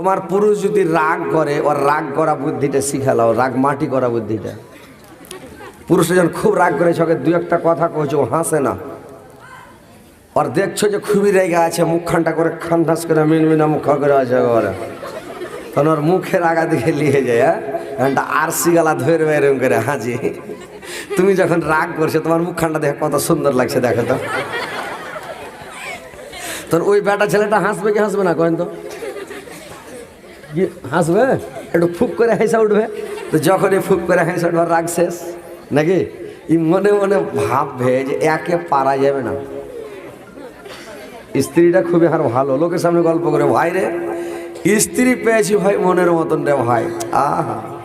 তোমার পুরুষ যদি রাগ করে, ওর রাগ করা বুদ্ধিটা শিখালাও, রাগ মাটি করা বুদ্ধিটা। পুরুষ যখন খুব রাগ করে সকে দু একটা কথা কইছে, ও হাসে না। আর দেখছ যে খুবই রেগে আছে, মুখখানটা করে খান্ডাস করে মিনমিনা মুখ করে আছে ওরা। তখন ওর মুখের আগা দিকে লিয়ে যায় হ্যাঁ? আর আরসি গালা ধরবে এরকম করে হাজি তুমি যখন রাগ করছ, তোমার মুখখানটা দেখে কত সুন্দর লাগছে, দেখো তো। তোর ওই বেটা ছেলেটা হাসবে কি হাসবে না কেন তো? হাসবে? একটু ফুক করে হেসে উঠবে। তো যখনই ফুক করে হেসে উঠবে, রাগ শেষ। নাকি? ই মনে মনে ভাববে যে একে পারা যাবে না। স্ত্রীটা খুবই আর ভালো। লোকের সামনে গল্প করে, ভাই রে, স্ত্রী পেয়েছি ভাই মনের মতন রে ভাই। আহা।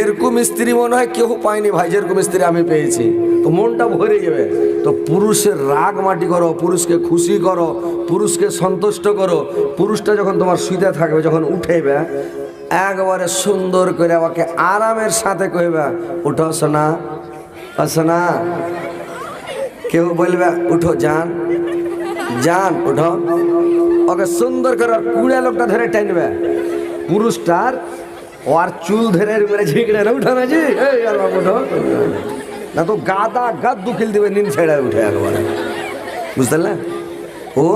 এরকম স্ত্রী মনে হয় কেউ পায়নি ভাই, যেরকম স্ত্রী আমি পেয়েছি। তো মনটা ভরে যাবে। তো পুরুষের রাগ মাটি করো, পুরুষকে খুশি করো, পুরুষকে সন্তুষ্ট করো। পুরুষটা যখন তোমার শুইতে থাকবে, যখন উঠেবে, একবারে সুন্দর করে আমাকে আরামের সাথে কইবে, উঠো সোনা সোনা। কেউ বলবে, উঠো, যান যান, উঠো। ওকে সুন্দর করে কুড়ে লোকটা ধরে টানবে। পুরুষটার ওর চুল ধরে মেরে ঝিঁকড়ে না উঠো না জি না তো গাদা গাদ দু কিল দিবে নিন ছেড়ে উঠে একবারে। বুঝতে পারলে ও,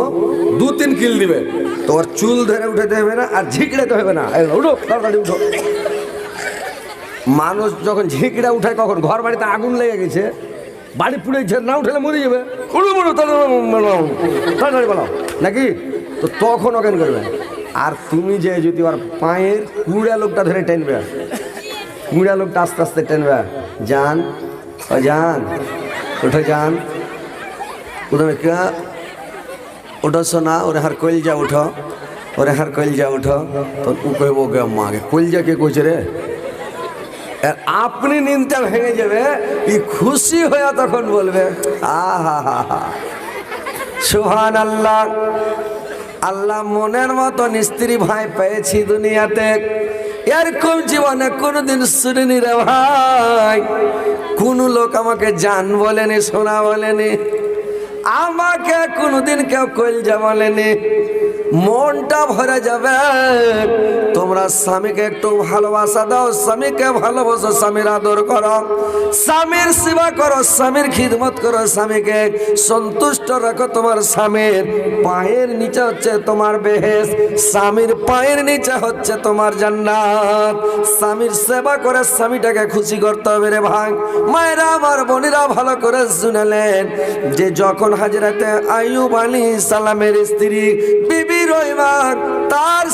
দু তিন কিল দিবে। তো ওর চুল ধরে উঠাতে হবে না আর ঝিঁকড়ে তো হবে না। উঠো, তাড়াতাড়ি উঠো। মানুষ যখন ঝিঁকড়ে উঠায় কখন ঘর বাড়িতে আগুন লেগে গেছে। বাড়ি পুড়ে না উঠলে মরে যাবে। উড়ো মরো তাড়াতাড়ি বলো। নাকি? তো তখন ওখান করবে? আর তুমি যে যদি ওর পায়ের কুড়া লোকটা ধরে টেনবে কুড়া লোকটা আস্তে আস্তে টেনবে যান ও যান উঠো যান উঠো কে সোনা, ওরে হার কইল যা উঠো ওরে হার কইল যা উঠো তো ও কইব গে মাকে কইল যা কে কইছে রে? আপনি নিনটা ভেঙে যাবে, ই খুশি হয়ে তখন বলবে, আহা হা হা সুহান আল্লাহ আল্লাহ মনের মতন স্ত্রী ভাই পেয়েছি দুনিয়াতে। এরকম জীবনে কোনোদিন শুনিনি রে ভাই। কোন লোক আমাকে জান বলেনি, শোনা বলেনি। আমাকে কোনোদিন কেউ কলজা বলেনি। মনটা ভরে যাবে। তোমরা স্বামীকে একটু ভালোবাসা দাও, স্বামীকে ভালোবাসো, স্বামীর আদর করো। স্বামীর সেবা করো, স্বামীর খিদমত করো, স্বামীকে সন্তুষ্ট রাখো তোমার স্বামীর পায়ের নিচে হচ্ছে তোমার বেহেস স্বামীর পায়ের নিচে হচ্ছে তোমার জান্নাত। স্বামীর সেবা করে স্বামীটাকে খুশি করতে হবে রে ভাই। মায়েরা আমার বোনেরা ভালো করে শুনেলেন যে যখন হাজরাতে আইয়ুব আলী সালামের স্ত্রী বিবি রহিমান তার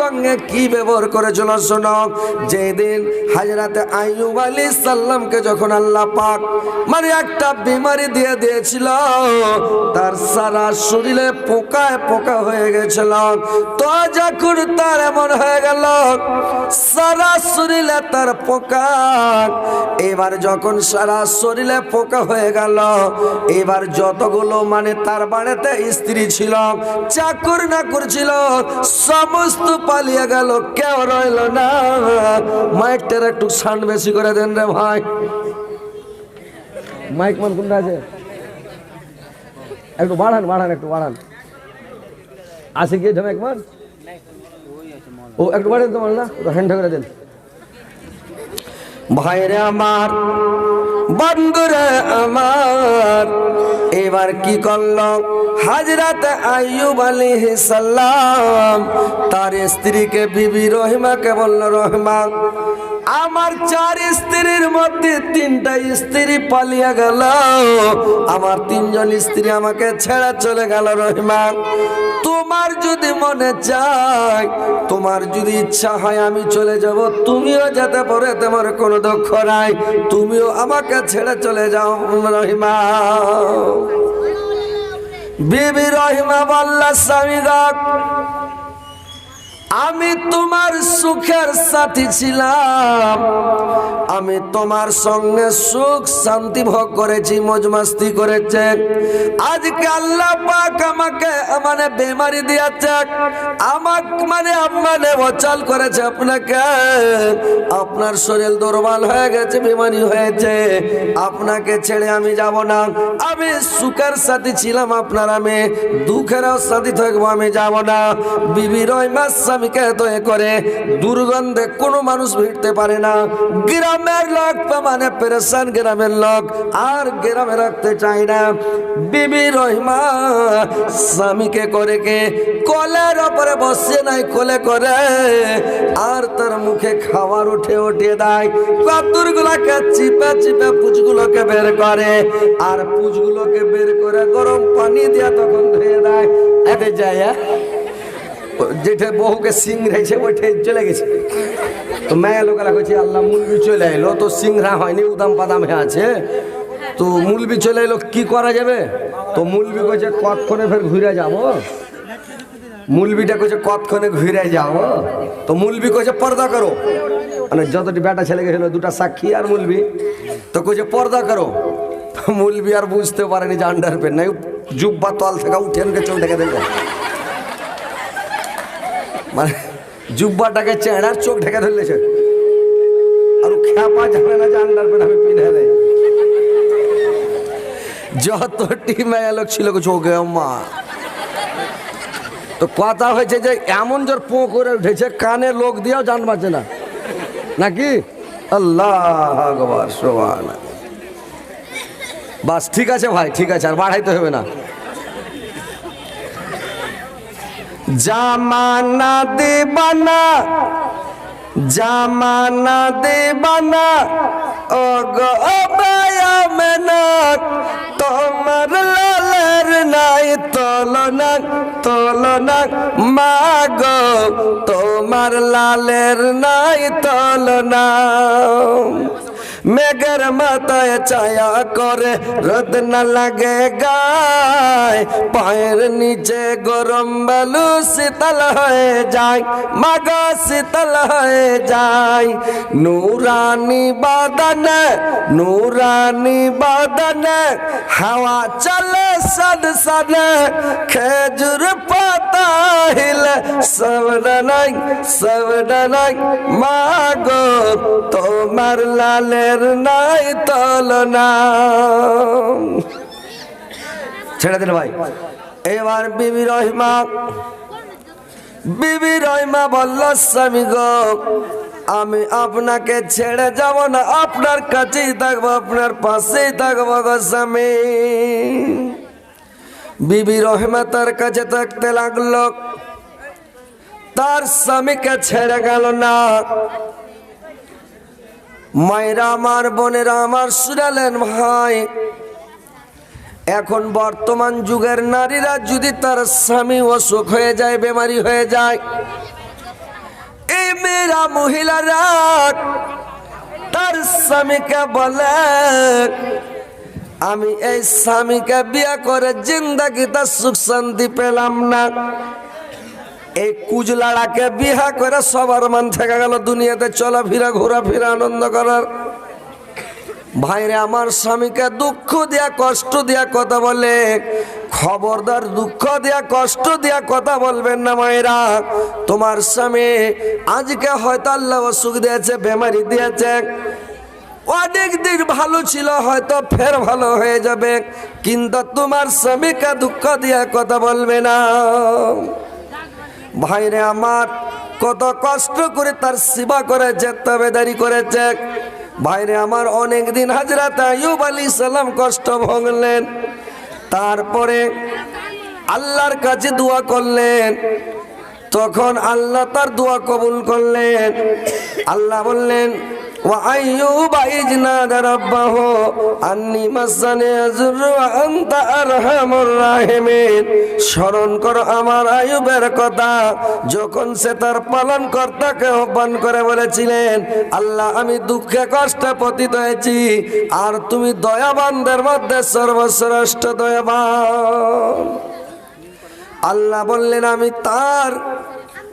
সঙ্গে কি ব্যবহার করেছিল যেদিন হাজরাতে আলী সাল্লামকে যখন আল্লাহ পাক মানে একটা বিমারি দিয়ে দিয়েছিল, তার সারা শরীরে পোকায় পোকা হয়ে গেছিল। তো যখন তার এমন হয়ে গেল, সারা শরীরে তার পোকা। এবার যখন সারা শরীরে পোকা হয়ে গেল, এবার যতগুলো মানে তার বাড়িতে স্ত্রী ছিল, চাকর না করছিল, সমস্ত পালিয়ে গেল, কেউ রইল না। মাইকটার একটু সান বেশি করে দেন রে ভাই। মাইক মান কোনটা আছে? একটু বাড়ান বাড়ান, একটু বাড়ান। আছে কি ঝামেক মান ও, একটু বাড়ান তোমার না হ্যান্ড করে দেন। ভাইরে আমার বন্ধুরে আমার। এবার কি করল? হাজরাত আইয়ুব সালাম তার স্ত্রীকে বিবি রহিমাকে বলল, রহিমা, আমার চার স্ত্রীর মধ্যে তিনটা স্ত্রী পালিয়ে গেল। আমার তিনজন স্ত্রী আমাকে ছেড়ে চলে গেল, রহিমা। তোমার যদি মনে চায়, তোমার যদি ইচ্ছা হয় আমি চলে যাব। তুমিও যেতে পারে তোমার কোনো দুঃখ নাই, তুমিও আমাকে ছেড়ে চলে যাও রহিমা। বিবি রহিমা বল্লা স্বামী আমি তোমার সুখের সাথী ছিলাম। আমি তোমার সঙ্গে সুখ শান্তি ভোগ করেছি, মজ মাস্তি করেছে। আজকে আল্লাহ পাক আমাকে মানে বেমারি দিয়েছে। আমাক মানে মানে অচল করেছে আপনাকে। আপনার শরীর দুর্বল হয়ে গেছে বেমারি হয়েছে। আপনাকে ছেড়ে আমি যাব না। আমি সুখের সাথী ছিলাম আপনার, আমি দুঃখেরও সাথী থাকব, আমি যাব না। বিবি রহিমার স্বামী স্বামীকে করে দুর্গন্ধে কোনো মানুষ ভিড়তে পারে না। গ্রামের লোক মানে পেরেশান গ্রামের লোক আর গ্রামে রাখতে চায় না। বিবি রহিমা স্বামীকে করে কে? কলের ওপরে বসে নাই, কোলে করে। আর তার মুখে খাবার উঠে উঠিয়ে দেয়। কতুর গুলাকে চিপে চিপে পুচগুলোকে বের করে। আর পুচগুলোকে বের করে গরম পানি দিয়ে তখন ধুয়ে দেয়। এতে যায় হ্যাঁ? যেটা বহুকে সিং রয়েছে ওইটা চলে গেছে। তো মেয়ে লোকেরা কইছে, আল্লাহ, মুলবি চলে এলো তো সিংহা হয়নি, উদাম পাদাম হয়ে আছে। তো মুলবি চলে এলো কি করা যাবে? তো মুলবি কইছে, কতক্ষণে ফের ঘুরে যাব? মুলবিটা কইছে, কতক্ষণে ঘুরে যাব? তো মুলবি কইছে, পর্দা করো। মানে যতটি বেটা ছেলে গেছিল, দুটা সাক্ষী আর মুলবি। তো কইছে, পর্দা করো। মুলবি আর বুঝতে পারেনি যে আন্ডার পেন নাই। জুব্বা তল থেকে উঠে চোখ দেখে দেখে। মানে জুব্বাটাকে চেহারার চোখ ঢেকে ধরলেছে। আর খ্যাপা জানে না যে আন্ডার আমি পিনে নেই যত টিমে লোক ছিল চোখে মা তো কথা হয়েছে যে এমন জোর পো করে উঠেছে, কানে লোক দিয়েও জান বাঁচে না। নাকি? আল্লাহ বাস, ঠিক আছে ভাই, ঠিক আছে, আর বাড়াইতে হবে না। জামানা দেবানা জামানা দেবানা ও গো মেনাক তোমার লালের নাই তলনাক তলনাক মাগো, তোমার লালের নাই তলনা মেঘের মাথায় ছায়া করে রোদ না লাগে গায় পায়ের নিচে গরম বালু শীতল হয়ে যায় মাগ শীতল হয়ে যায় নুরানি বাদন নুরানি বাদন হাওয়া চলে সদ সদ খেজুর পাতা হিলে সবডানাই সবডানাই মাগো তোমার লালের নাই তলনা ছেড়ে দিল ভাই। এবার বিবি রহিমা বিবি রহিমা বলল, স্বামী গো, আমি আপনাকে ছেড়ে যাব না। আপনার কাছেই থাকব, আপনার পাশেই থাকব গো স্বামী। বিবি রহিমা তার কাছে থাকতে লাগল। তার স্বামীকে ছেড়ে গেল না। মায়েরা, আমার বোনেরা, আমার শুনালেন ভাই। এখন বর্তমান যুগের নারীরা যদি তার স্বামী অসুখ হয়ে যায়, বেমারি হয়ে যায়, এই মেয়েরা, মহিলারা তার স্বামীকে বলে, আমি এই স্বামীকে বিয়ে করে জিন্দাগিতে সুখ শান্তি পেলাম না। এই কুজলাড়াকে বিহা করে সবার মান থেকে গেল দুনিয়াতে চলাফেরা ঘোরাফেরা আনন্দ করার। ভাইরে, আমার স্বামীকে দুঃখ দিয়া, কষ্ট দিয়া কথা বলে, খবরদার দুঃখ দিয়া, কষ্ট দিয়া কথা বলবেন না মায়েরা। তোমার স্বামী আজকে হয়তো আল্লাহ অসুখ দিয়েছে, বেমারি দিয়েছে। অনেক দিন ভালো ছিল, হয়তো ফের ভালো হয়ে যাবে, কিন্তু তোমার স্বামীকে দুঃখ দিয়া কথা বলবে না। ভাইরে আমার, কত কষ্ট করে তার সেবা করেছে, তবেদারি করেছে। ভাইরে আমার অনেক দিন হাজরাত আয়ুব আলী সালাম কষ্ট ভোগলেন। তারপরে আল্লাহর কাছে দোয়া করলেন। তখন আল্লাহ তার দোয়া কবুল করলেন। আল্লাহ বললেন وأيوب إذ نادى ربه أني مسني الضر وأنت أرحم الراحمين স্মরণ করো আমার আয়ুবের কথা যখন সে তার পালন কর্তাকে আহ্বান করে বলেছিলেন আল্লাহ আমি দুঃখে কষ্টে পতিত হয়েছি আর তুমি দয়াবানদের মধ্যে সর্বশ্রেষ্ঠ দয়াবান আল্লাহ বললেন আমি তার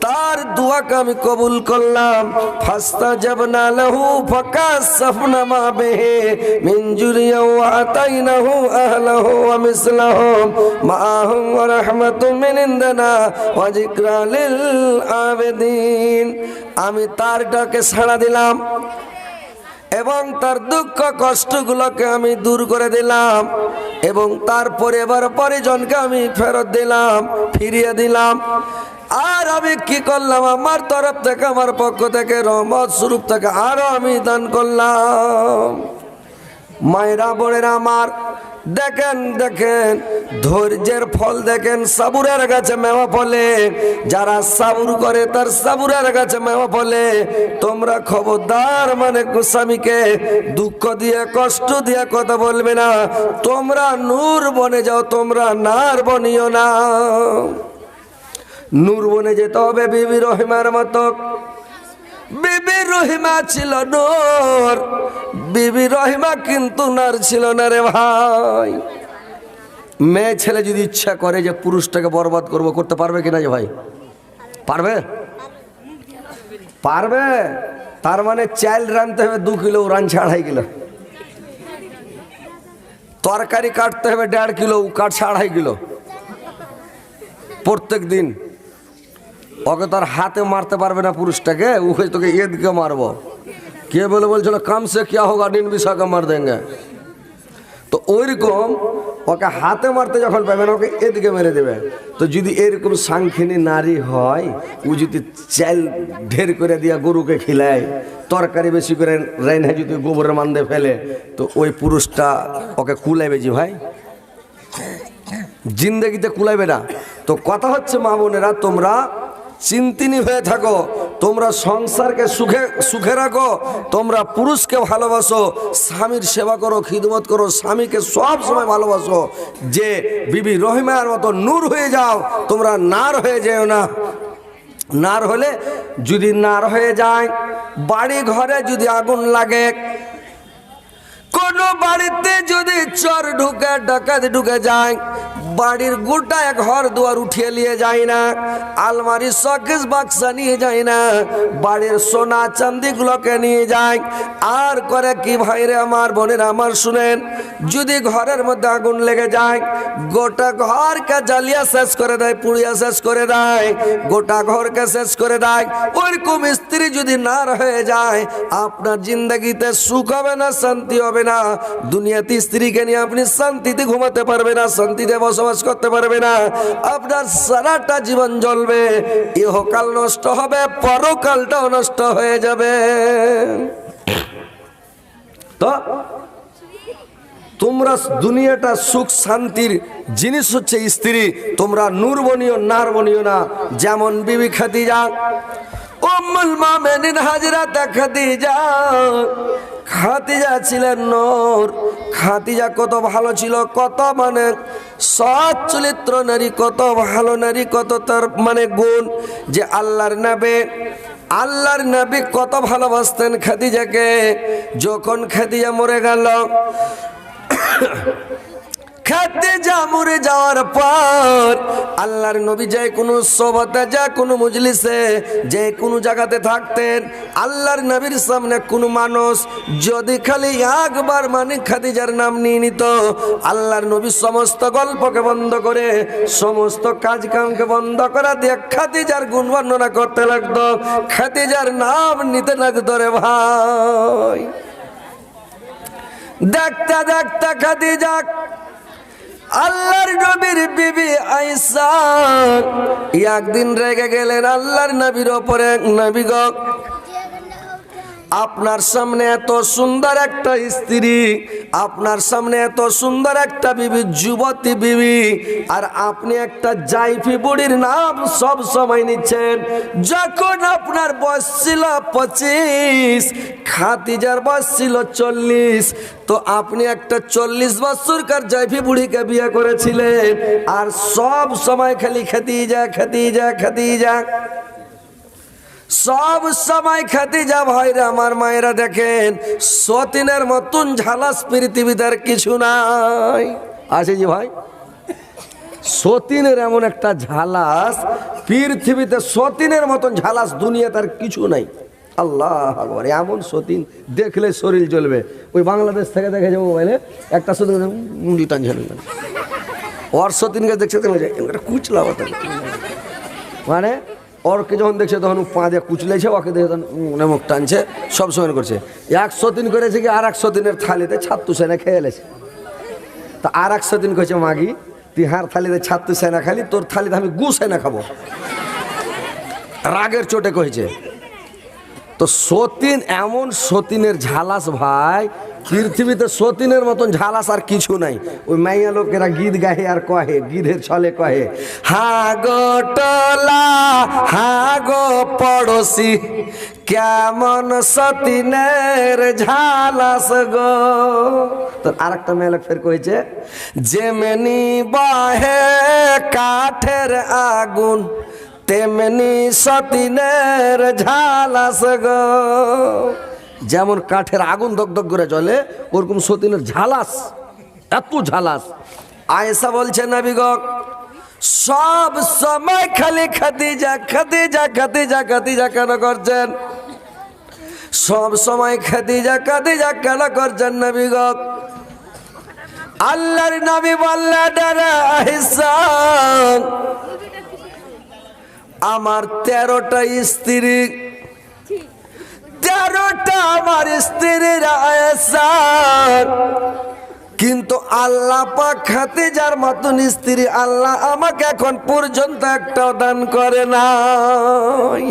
তার দুয়াকে আমি কবুল করলাম। ফাস্তা জবনা লাহু ফাকাসাফনা মা বেহে মিন জুরিয়া ওয়া আতাইনাহু আহলাহু ওয়া মিসলাহুম। মাআহুম ওয়া রাহমাতুম মিন ইনদানা ওয়া যিকরা লিল আবিদিন। আমি তার ডাকে সাড়া দিলাম এবং তার দুঃখ কষ্টগুলোকে আমি দূর করে দিলাম এবং তার পরিবার পরিজনকে আমি ফেরত দিলাম, ফিরিয়ে দিলাম। আর আমি কি করলাম? আমার তরফ থেকে, আমার পক্ষ থেকে, রহমত স্বরূপ থেকে আরও আমি দান করলাম। মায়েরা, বোনেরা আমার, দেখেন দেখেন, ধৈর্যের ফল দেখেন, সাবুরের গাছে মেওয়া ফলে। যারা সাবুর করে, তার সাবুরের গাছে মেওয়া ফলে। তোমরা খবরদার মানে স্বামীকে দুঃখ দিয়ে, কষ্ট দিয়ে কথা বলবে না। তোমরা নূর বনে যাও, তোমরা নার বনিও না। নূর বনে যেতে হবে বিবি রহিমার মতো। বিবি রহিমা ছিল নূর, বিবি রহিমা কিন্তু নার ছিল না রে ভাই। মেয়ে ছেলে যদি ইচ্ছা করে যে পুরুষটাকে বরবাদ করব, করতে পারবে কিনা যে ভাই? পারবে? পারবে। তার মানে চাল রানতে হবে, দু কিলো ও রানছে আড়াই কিলো। তরকারি কাটতে হবে, দেড় কিলো কাটছে আড়াই কিলো। প্রত্যেক দিন। ওকে তার হাতে মারতে পারবে না পুরুষটাকে ওকে তোকে এদিকে মারবো। কে বলে বলছিল কাম সে কিয়া হোগা নিন বিশাকে মার দেঙ্গে? তো ওইরকম ওকে হাতে মারতে যখন পাবে না, ওকে এদিকে মেরে দেবে। তো যদি এরকম সাংখিনী নারী হয়, ও যদি চাল ঢের করে দিয়া গরুকে খিলায়, তরকারি বেশি করে রাইনে যদি গোবরের মান্দে ফেলে, তো ওই পুরুষটা ওকে কুলাইবে জি ভাই। জিন্দগিতে কুলাইবে না। তো কথা হচ্ছে, মা বোনেরা, তোমরা চিন্তিনি হয়ে থাকো। তোমরা সংসারকে সুখে সুখে রাখো। তোমরা পুরুষকে ভালোবাসো। স্বামীর সেবা করো, খিদমত করো, স্বামীকে সব সময় ভালোবাসো। যে বিবি রহিমার মতো নূর হয়ে যাও, তোমরা নার হয়ে যেও না। নার হলে যদি নার হয়ে যায়, বাড়ি ঘরে যদি আগুন লাগে, কোনো বাড়িতে যদি চর ঢুকে, ডাকাত ঢুকে যায় বাড়ির গোটা ঘর দুয়ার উঠিয়ে নিয়ে যায় না আলমারি শকেস বাক্সা নিয়ে যায় না, বাড়ির সোনা চান্দি গুলোকে নিয়ে যায়। আর করে কি ভাইরে আমার বোনের আমার শুনেন, যদি ঘরের মধ্যে আগুন লেগে যায়, গোটা ঘরকে জ্বালিয়া শেষ করে দেয়, পুড়িয়া শেষ করে দেয়, গোটা ঘরকে শেষ করে দেয়। ওইরকম স্ত্রী যদি না হয়ে যায়, আপনার জিন্দগিতে সুখ হবে না, শান্তি হবে না। দুনিয়াতে স্ত্রীকে নিয়ে আপনি শান্তিতে ঘুমাতে পারবে না, শান্তিতে বসবাস করতে পারবে না। আপনার সারাটা জীবন জ্বলবে। ইহকাল নষ্ট হবে, পরকালটাও নষ্ট হয়ে যাবে। তো, তোমরা দুনিয়াটা সুখ, শান্তির জিনিস হচ্ছে স্ত্রী। তোমরা নূর বনিও নার বনিও না। যেমন বিবি খাদিজা, উম্মুল মুমিনিন হাজরাত খাদিজা। খাদিজা ছিলেন নূর। খাতিজা কত ভালো ছিল, কত মানে সৎ চরিত্র নারী, কত ভালো নারী, কত তার মানে গুণ যে আল্লাহর নাবে। আল্লাহর নবী কত ভালোবাসতেন খাতিজাকে যখন খাদিজা মরে গেল যা মরে যাওয়ার পর, আল্লাহর নবী যে কোনো সভাতে যা কোনো মজলিসে, যে কোনো জায়গাতে থাকতেন, আল্লাহর নবীর সামনে কোনো মানুষ যদি খালি একবার মানে খাদিজার নাম নিয়ে নিত, আল্লাহর নবী সমস্ত গল্পকে বন্ধ করে, সমস্ত কাজ কামকে বন্ধ করা দিয়ে খাদিজার গুণ বর্ণনা করতে লাগতো, খাদিজার নাম নিতে লাগতো রে ভাই। দেখতে দেখতে খাদিজা আল্লাহর নবীর বিবি আইসা একদিন রেগে গেলেন আল্লাহর নবীর ওপরে নবী গো। আপনার সামনে এত সুন্দর একটা স্ত্রী, আপনার সামনে এত সুন্দর একটা বিবি, যুবতী বিবি, আর আপনি একটা জাইফি বুড়ির নাম সব সময় নিচ্ছেন। যখন আপনার বয়স ছিল পঁচিশ খাতিজার বয়স ছিল চল্লিশ, তো আপনি একটা চল্লিশ বছরকার জাইফি বুড়িকে বিয়ে করেছিলেন। আর সব সময় খালি যা খেতেই যা সব সময় খেতে যা ভাইরা, আমার মায়েরা দেখেন, সতীনের মতন ঝালাস পৃথিবীতে আর কিছু নাই। আছে জি ভাই? সতীনের এমন একটা ঝালাস, পৃথিবীতে সতীনের মতন ঝালাস দুনিয়াতে আর কিছু নাই। আল্লাহ আকবার, এমন সতীন, দেখলে শরীর জ্বলবে। ওই বাংলাদেশ থেকে দেখে যাব মোবাইলে একটা সতীন মুন্ডি টানছে না। ওর সতীনকে দেখছে কুচলা মানে ওরকে যখন দেখছে তখন পা দিয়ে কুচলেছে ওকে দেখে তখন মুখ টানছে সব সময় করছে একশো দিন করেছে কি আর একশো দিনের থালিতে ছাত্তু সেনা খেয়ে এলেছে তা আর একশো দিন করেছে মাগি তুই হার থালিতে ছাত্তু সেনা খালি তোর থালিতে আমি গু সেনা খাব রাগের চোটে কয়েছে তো সতীন এমন সতীনের ঝালাস ভাই, পৃথিবীতে সতীনের মতন ঝালাস আর কিছু নাই। ওই মাইয়া লোকেরা গীত গাহে আর কহে, গীতের ছলে কহে হা গো টলা হা গো পড়োশি, কেমন সতীনের ঝালাস গো? তো আর একটা মেয়ে লোক ফের কয়েছে যেমনি বাহে কাঠের আগুন তেমনি সতীনের ঝালাস গো। যেমন কাঠের আগুন দগদগ করে চলে ওরকম সতীনের ঝালাস এত ঝালাস আয়েশা বলছে নবীগ সব সময় খালি খাদিজা খাদিজা খাদিজা খাদিজা কেন করছেন? সব সময় খাদিজা খাদিজা কেন করছেন নবীগ আল্লাহর নবী বললেন আমার তেরোটা স্ত্রী। তেরোটা আমার স্ত্রীর কিন্তু আল্লাহ পাক খাতে যার মতন স্ত্রী আল্লাহ আমাকে এখন পর্যন্ত একটাও দান করে নাই।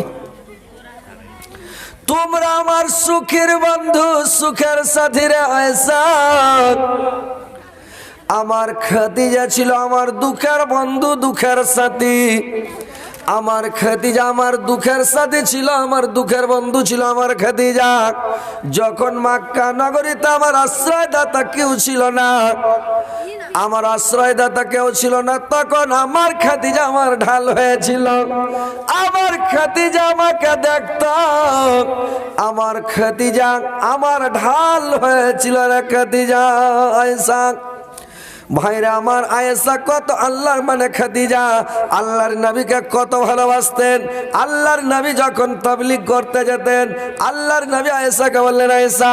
তোমরা আমার সুখের বন্ধু, সুখের সাথীরা আমার খাদিজা ছিল আমার দুঃখের বন্ধু, দুঃখের সাথী। আমার খাদিজা আমার দুঃখের সাথে ছিল, আমার দুঃখের বন্ধু ছিল আমার খাদিজা। যখন মাক্কা নগরীতে আমার আশ্রয়দাতা কেউ ছিল না, আমার আশ্রয়দাতা কেউ ছিল না, তখন আমার খাদিজা আমার ঢাল হয়েছিল। আমার খাদিজা আমাকে দেখত, আমার খাদিজা আমার ঢাল হয়েছিল রে খাদিজা আয়সা ভাইরা আমার আয়েসা কত আল্লাহর মানে খাদিজা। আল্লাহর নবীকে কত ভালোবাসতেন। আল্লাহর নবী যখন তাবলিগ করতে যেতেন, আল্লাহর নবী আয়েশাকে বললেন, আয়েশা,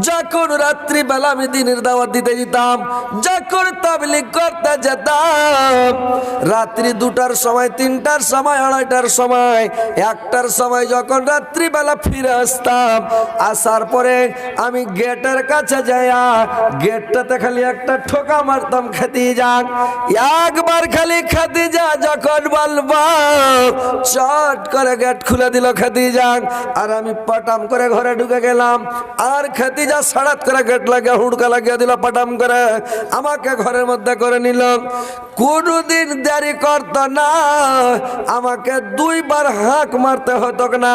যখন রাত্রি বেলা আমি দিনের দাওয়াত দিতে যেতাম, যখন তাবলিগ করতে যেতাম, রাত্রি দুটার সময়, তিনটার সময়, আড়াইটার সময়, একটার সময় যখন রাত্রিবেলা ফিরে আসতাম, আসার পরে আমি গেটের কাছে যাইয়া, গেটটাতে খালি একটা ঠোকা মারতাম খাদিজা। একবার খালি খাদিজা যখন বলব, চট করে গেট খুলে দিল খাদিজা। আর আমি পটাম করে ঘরে ঢুকে গেলাম। আর খাদিজা সাড়াত করে গেট লাগিয়ে, হুড়কা লাগিয়ে দিল পটাম করে। আমাকে ঘরের মধ্যে করে নিল। কোনদিন দেরি করত না। আমাকে দুইবার হাঁক মারতে হতো না।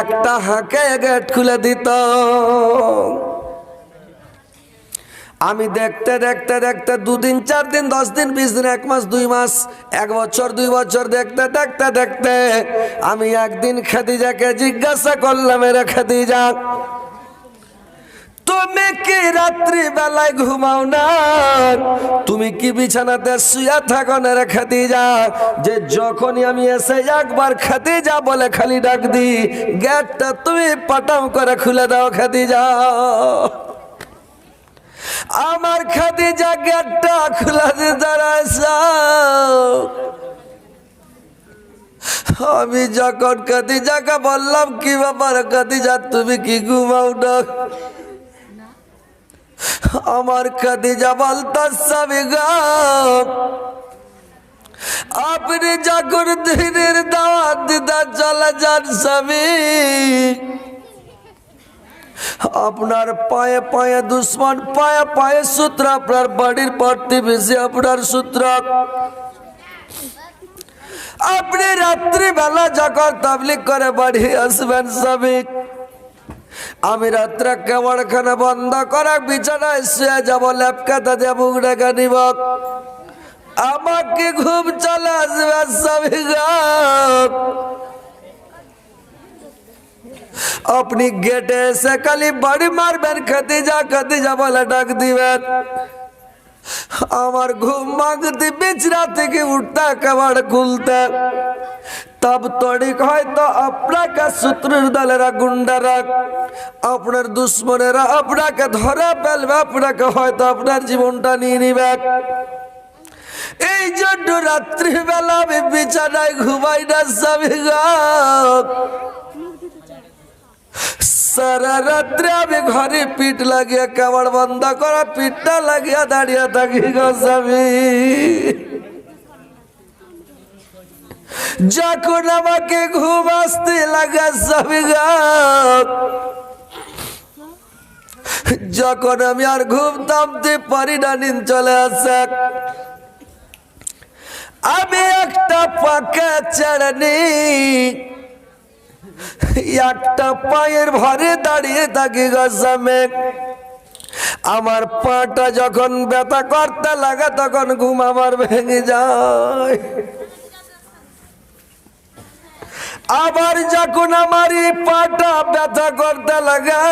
একটা হাঁকে গেট খুলে দিত। আমি দেখতে দেখতে দেখতে দুদিন চার দিন দশ দিন বিশ দিন এক মাস, দুই মাস, এক বছর, দুই বছর দেখতে দেখতে দেখতে আমি একদিন খাদিজাকে জিজ্ঞাসা করলাম, এরা খাদিজা, তুমি কি রাত্রি বেলায় ঘুমাও না? তুমি কি বিছানাতে শুয়ে থাকো না রে খাদিজা? যে যখনই আমি এসে একবার খাদিজা বলে খালি ডাক দি গেটটা তুমি পটাম করে খুলে দাও খাদিজা। আমার খাদিজা গেটটা খোলা দিয়ে দাঁড়াইছে আমি যখন খাদিজাকে বললাম, কি ব্যাপার খাদিজা, তুমি কি ঘুমাও না? আমার খাদিজা বলতাম গা, আপনি যখন দিনের দাওয়াত দিদা চলে যান স্বামী আপনার পায়ে পায়ে দুশ্মন, পায়ে পায়ে সূত্র, আপনার বাড়ির প্রতিবেশী আপনার সূত্র। আপনি রাত্রিবেলা যখন তাবলিক করে বাড়ি আসবেন সবিক আমি রাত্রে কেমনখানে বন্ধ করে বিছানায় শুয়ে যাব ল্যাপকাতা দিয়ে মুখ ডেকে নিব। আমাকে ঘুম চলে আসবে সবিক আপনি গেটে এসে খালি বাড়ি মারবেন খাদিজা খাদিজা বলে ডাক দিবেন। আমার ঘুম মাগতে বিছরা থেকে উঠতে কাবার খুলতে। তব তড়িক হয়তো আপনাকে শত্রুর দলেরা গুন্ডারা, আপনার দুশ্মনেরা আপনাকে ধরে ফেলবে, আপনাকে হয়তো আপনার জীবনটা নিয়ে নিবে। এই জন্য রাত্রিবেলা আমি বিছানায় ঘুমাই না, স্বামী সারা রাত্রে আমি ঘরে পিঠ লাগিয়ে কামড় বন্ধ করা, পিঠটা লাগিয়ে দাঁড়িয়ে থাকি গোস্বামী যখন আমাকে ঘুম আসতে লাগা স্বামী যখন আমি আর ঘুম থামতে পারি না, নিন চলে আসে। আমি একটা পাকা ছেড়ে একটা পায়ের ভরে দাঁড়িয়ে থাকি গসামে আমার পাটা যখন ব্যথা করতে লাগে, তখন ঘুম আমার ভেঙে যায়। আবার যখন আমার এই পাটা ব্যথা করতে লাগে,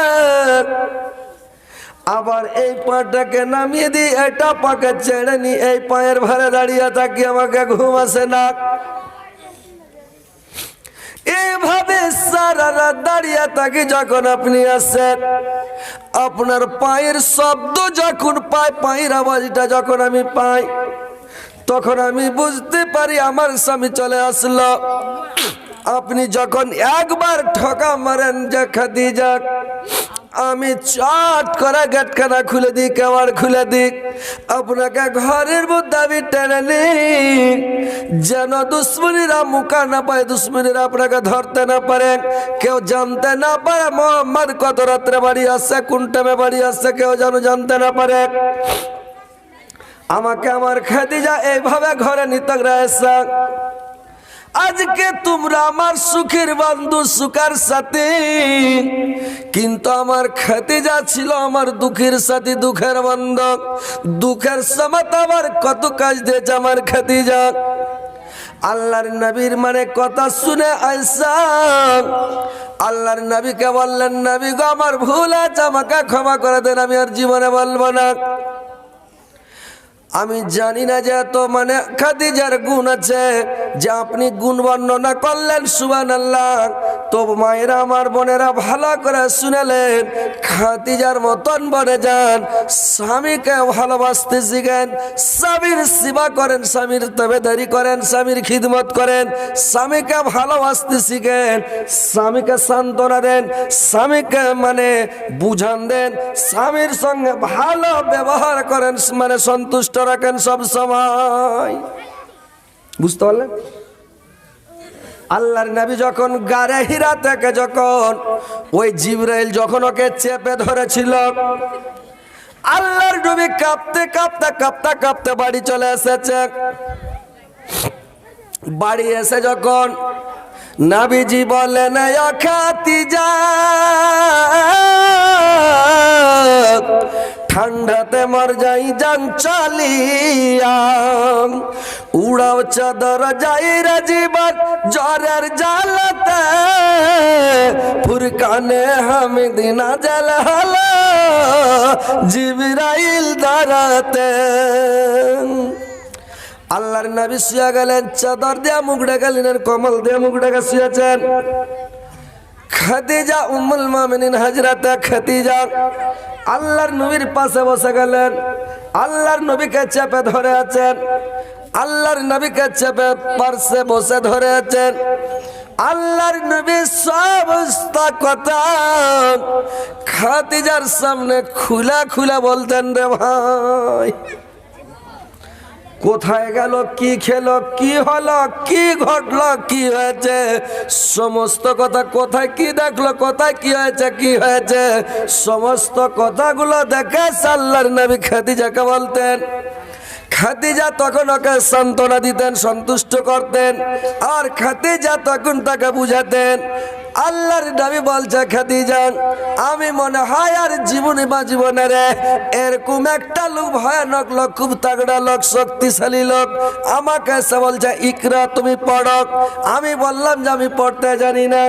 আবার এই পাটাকে নামিয়ে দিই এটা পাকে ছেড়ে নি এই পায়ের ভারে দাঁড়িয়ে থাকি, আমাকে ঘুম আসে না। এইভাবে সারা রাত দাঁড়িয়ে থাকি যখন আপনি আসেন। আপনার পায়ের শব্দ যখন পাই পায়ের আওয়াজটা যখন আমি পাই, তখন আমি বুঝতে পারি আমার স্বামী চলে আসলো। আপনি যখন একবার ঠকা মারেন যে যাক আমি চট করে গেটখানা খুলে দিই কেমন খুলে দিক আপনাকে ঘরের মধ্যে আমি টেনে যেন দুশ্মনীরা মুখা না পায়, দুশ্মনীরা আপনাকে ধরতে না পারে। কেউ জানতে না পারে মোহাম্মদ কত রাত্রে বাড়ি আসছে কোন টাইমে বাড়ি আসছে কেউ যেন জানতে না পারে। আমাকে আমার খাদিজা এইভাবে ঘরে নিতে রয়েছে আজকে তোমরা আমার সুখের বন্ধু, সুখার সাথে। কিন্তু আমার খাতিজা ছিল আমার দুঃখের সাথে, দুঃখের বন্ধু দুঃখের সময় আমার কত কাজ দিয়েছে আমার খাতিজা আল্লাহর নবীর মানে কথা শুনে আইসা আল্লাহর নবীকে বললেন, নবী গো, আমার ভুল আছে, আমাকে ক্ষমা করে দেন, আমি আর জীবনে বলব না। আমি জানি না যে এত মানে খাদিজার গুণ আছে যে আপনি গুণ বর্ণনা করলেন সুবান আল্লাহ তো মায়েরা আমার বোনেরা ভালো করে শুনেলেন, খাদিজার মতন বনে যান, স্বামীকে ভালোবাসতে শিখেন, স্বামীর সেবা করেন, স্বামীর তবেদারি করেন, স্বামীর খিদমত করেন, স্বামীকে ভালোবাসতে শিখেন, স্বামীকে সান্ত্বনা দেন, স্বামীকে মানে বুঝান দেন, স্বামীর সঙ্গে ভালো ব্যবহার করেন মানে সন্তুষ্ট রাখেন সব সময়। বুঝতে পারলেন? আল্লাহর নবী যখন গারে হীরা থেকে যখন ওই জিব্রাইল যখন ওকে চেপে ধরেছিল, আল্লাহর নবী কাঁপতে কাঁপতে কাঁপতে কাঁপতে বাড়ি চলে এসেছে। বাড়ি এসে যখন নাবিজি বলেন খাতি যা ঠান্ডাতে মর যাই যান চালিয়া। উড়াও চাদর যাই রে জীবন জ্বরের জালতে ফুরকানে হামিদিনা জল হলো জিবরাইল দাঁড়াতে। আল্লাহর নবী শুয়ে গেলেন, চাদর দেয়া মুখ গেলেন কমল দেয়া মুখ ডেকে শুয়েছেন। খাদিজা উম্মুল মুমিনিন হযরতে খাদিজা আল্লাহর নবীর পাশে বসে গেলেন, আল্লাহর নবীকে চেপে ধরে আছেন আল্লাহর নবীকে চেপে পার্শ্বে বসে ধরে আছেন আল্লাহর নবী সমস্ত কথা। খাতিজার সামনে খুলা খুলা বলতেন রে ভাই। কোথায় গেল, কি খেলো, কি হলো, কি ঘটলো, কি হয়েছে? সমস্ত কথা কোথায় কি দেখল, কোথায় কি হয়েছে কি হয়েছে? সমস্ত কথাগুলো দেখে সাল্লার নবী খাদিজাকে বলতেন খাদিজা তখন ওকে সান্ত্বনা দিতেন, সন্তুষ্ট করতেন, আর খাদিজা তখন তাকে বুঝাতেন, আল্লাহর নবী বলছে, খাদিজা, আমি মনে হয় আর জীবনে বা জীবনে রে। এরকম একটা লোক, ভয়ানক লোক, খুব তাগড়া লোক, শক্তিশালী লোক। আমাকে এসে বলছে, ইকরা, তুমি পড়ো। আমি বললাম যে, আমি পড়তে জানি না।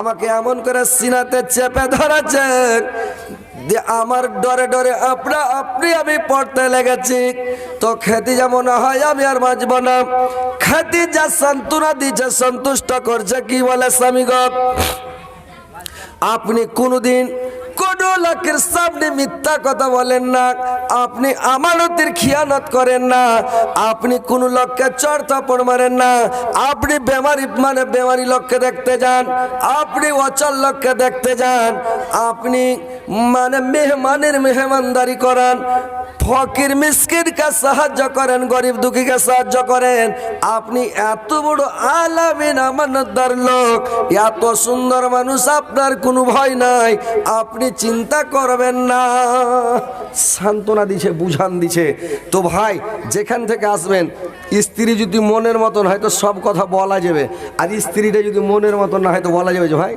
আমাকে এমন করে সিনাতে চেপে ধরেছে। আমার ডরে ডরে আপনা আপনি আমি পড়তে লেগেছি। তো খেতে যেমন হয়, আমি আর বাঁচব না। খেতে যা সান্ত্বনা দিচ্ছে সন্তুষ্ট করছে কি বলে স্বামীগ আপনি কোনোদিন লোকের সামনে মিথ্যা কথা বলেন না। আপনি আমানতের খিয়ানত করেন না। আপনি কোন লোককে চর থাপড় মারেন না। আপনি বেমারি মানে বেমারি লোককে দেখতে যান। আপনি অচল লোককে দেখতে যান। আপনি মানে মেহমানের মেহমানদারি করান। ফকির মিসকিনকে সাহায্য করেন, গরিব দুঃখীকে সাহায্য করেন। আপনি এত বড় আলামিন আমানতদার লোক। এত সুন্দর মানুষ আপনার কোনো ভয় নাই। আপনি চিন্তা করবেন না। সান্ত্বনা দিছে, বুঝান দিছে। তো ভাই, যেখান থেকে আসবেন, স্ত্রী যদি মনের মতন, হয়তো সব কথা বলা যাবে। আর স্ত্রীটা যদি মনের মতন না, হয়তো বলা যাবে যে, ভাই